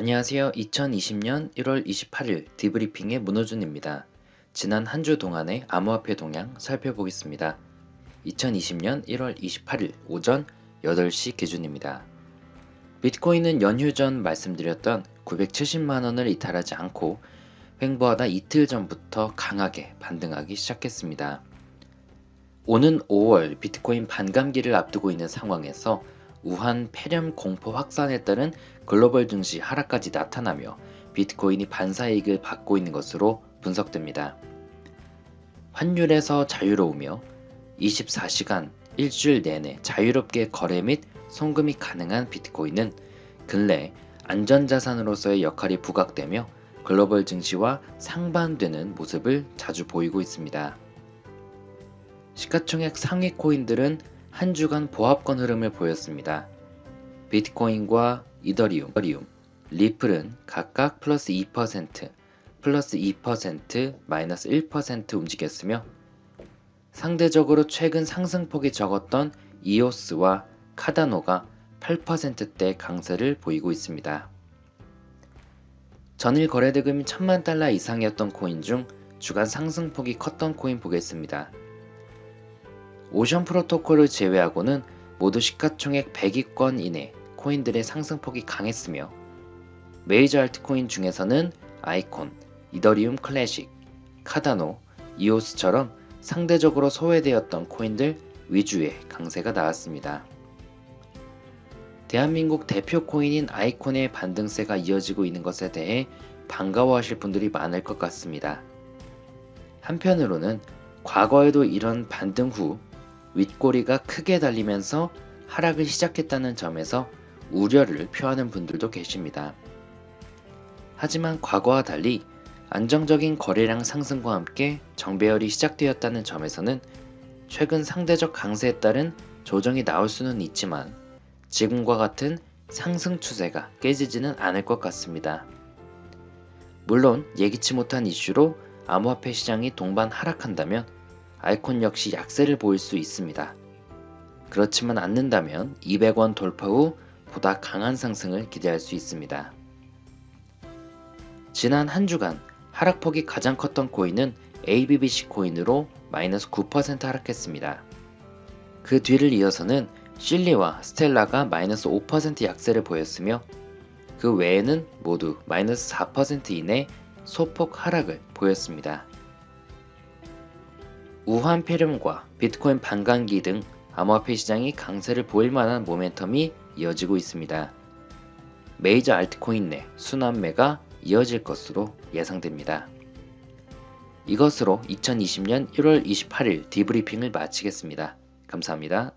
안녕하세요. 2020년 1월 28일 디브리핑의 문호준입니다. 지난 한 주 동안의 암호화폐 동향 살펴보겠습니다. 2020년 1월 28일 오전 8시 기준입니다. 비트코인은 연휴 전 말씀드렸던 970만 원을 이탈하지 않고 횡보하다 이틀 전부터 강하게 반등하기 시작했습니다. 오는 5월 비트코인 반감기를 앞두고 있는 상황에서 우한 폐렴 공포 확산에 따른 글로벌 증시 하락까지 나타나며 비트코인이 반사이익을 받고 있는 것으로 분석됩니다. 환율에서 자유로우며 24시간 일주일 내내 자유롭게 거래 및 송금이 가능한 비트코인은 근래 안전자산으로서의 역할이 부각되며 글로벌 증시와 상반되는 모습을 자주 보이고 있습니다. 시가총액 상위 코인들은 한 주간 보합권 흐름을 보였습니다. 비트코인과 이더리움, 리플은 각각 플러스 2%, 플러스 2%, 마이너스 1% 움직였으며 상대적으로 최근 상승폭이 적었던 이오스와 카다노가 8%대 강세를 보이고 있습니다. 전일 거래 대금이 1000만 달러 이상이었던 코인 중 주간 상승폭이 컸던 코인 보겠습니다. 오션 프로토콜을 제외하고는 모두 시가총액 100위권 이내 코인들의 상승폭이 강했으며 메이저 알트코인 중에서는 아이콘, 이더리움 클래식, 카다노, 이오스처럼 상대적으로 소외되었던 코인들 위주의 강세가 나왔습니다. 대한민국 대표 코인인 아이콘의 반등세가 이어지고 있는 것에 대해 반가워하실 분들이 많을 것 같습니다. 한편으로는 과거에도 이런 반등 후 윗꼬리가 크게 달리면서 하락을 시작했다는 점에서 우려를 표하는 분들도 계십니다. 하지만 과거와 달리 안정적인 거래량 상승과 함께 정배열이 시작되었다는 점에서는 최근 상대적 강세에 따른 조정이 나올 수는 있지만 지금과 같은 상승 추세가 깨지지는 않을 것 같습니다. 물론 예기치 못한 이슈로 암호화폐 시장이 동반 하락한다면 아이콘 역시 약세를 보일 수 있습니다. 그렇지만 않는다면 200원 돌파 후 보다 강한 상승을 기대할 수 있습니다. 지난 한 주간 하락폭이 가장 컸던 코인은 ABBC 코인으로 마이너스 9% 하락했습니다. 그 뒤를 이어서는 실리와 스텔라가 마이너스 5% 약세를 보였으며 그 외에는 모두 마이너스 4% 이내 소폭 하락을 보였습니다. 우한 폐렴과 비트코인 반감기 등 암호화폐 시장이 강세를 보일 만한 모멘텀이 이어지고 있습니다. 메이저 알트코인 내 순환매가 이어질 것으로 예상됩니다. 이것으로 2020년 1월 28일 디브리핑을 마치겠습니다. 감사합니다.